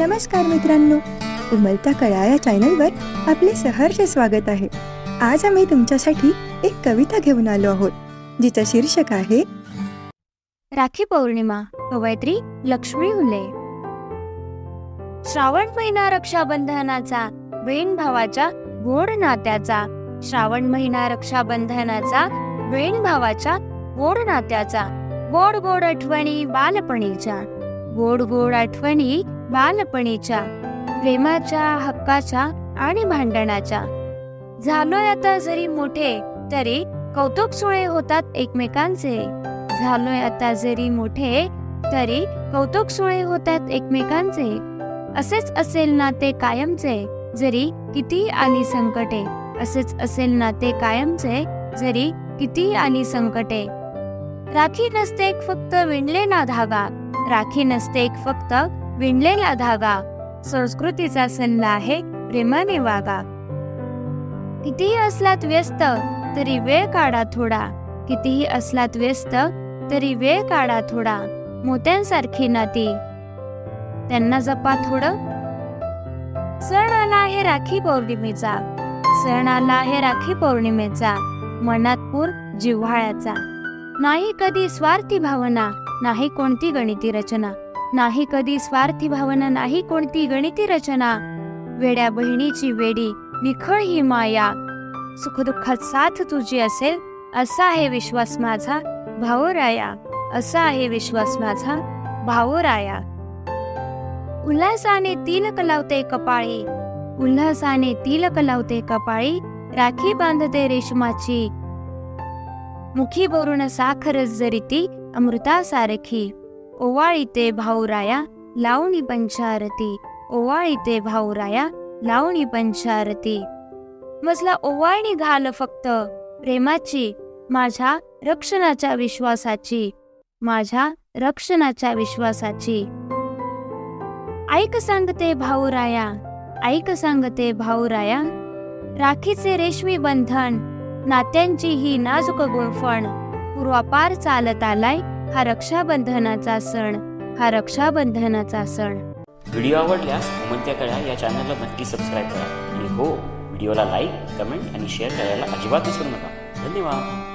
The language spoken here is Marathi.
नमस्कार मित्रांनो. उमलता कळा या चॅनलवर आपले सहर्ष स्वागत आहे. आज आम्ही तुमच्यासाठी एक कविता घेऊन आलो आहोत जिचं शीर्षक आहे राखी पौर्णिमा कवयत्री लक्ष्मी हुले श्रावण महिना रक्षाबंधनाचा बहीण भावाच्या गोड नात्याचा. श्रावण महिना रक्षाबंधनाचा बहीण भावाच्या गोड नात्याचा. गोड गोड आठवणी बालपणीच्या. गोड गोड आठवणी बालपणीच्या प्रेमाच्या हक्काच्या आणि भांडणाच्या. झालोय आता जरी मोठे तरी कौतुक सोहळे होतात एकमेकांचे. झालोय आता जरी मोठे तरी कौतुक सोहळे होतात एकमेकांचे. असेच असेल नाते कायमचे जरी किती आली संकटे. असेच असेल नाते कायमचे जरी किती आली संकटे. राखी नसते एक फक्त विणलेला धागा. राखी नसते एक फक्त विणलेला धागा. संस्कृतीचा सल्ला आहे प्रेमाने वागा. कितीही असलात व्यस्त तरी वेळ काढा थोडा. कितीही असलात व्यस्त तरी वेळ काढा थोडा. मोत्यांसारखी नाती. त्यांना जपा थोडं. सण आला आहे राखी पौर्णिमेचा. सण आला आहे राखी पौर्णिमेचा. मनात पूर जिव्हाळ्याचा. नाही कधी स्वार्थी भावना नाही कोणती गणिती रचना. नाही कधी स्वार्थी भावना नाही कोणती गणिती रचना. वेड्या बहिणीची वेडी निखळ ही माया. सुखदुःखात साथ तुझी असेल असा आहे विश्वास माझा भाऊराया असा आहे विश्वास माझा भाऊराया उल्हासाने तिलक लावते कपाळी. उल्हासाने तिलक लावते कपाळी राखी बांधते रेशमाची. मुखी बोरून साखर जरी ती अमृतासारखी. ओवाळीते भाऊराया लावणी पंचारती. ओवाळीते भाऊराया लावणी पंचारती. मजला ओवाळणी घाल फक्त. प्रेमाची माझ्या रक्षणाच्या विश्वासाची. माझ्या रक्षणाच्या विश्वासाची. ऐक सांगते भाऊराया ऐक सांगते भाऊराया. राखीचे रेशमी बंधन नात्यांची ही नाजूक गुणफण पूर्वापार चालत आलाय हा रक्षाबंधनाचा सण हा रक्षाबंधनाचा सण. व्हिडिओ आवडल्यास उमंत्या कळ्या या चॅनलला नक्की सबस्क्राईब करा. आणि हो व्हिडिओला लाईक कमेंट आणि शेअर करायला अजिबात विसरू नका. धन्यवाद.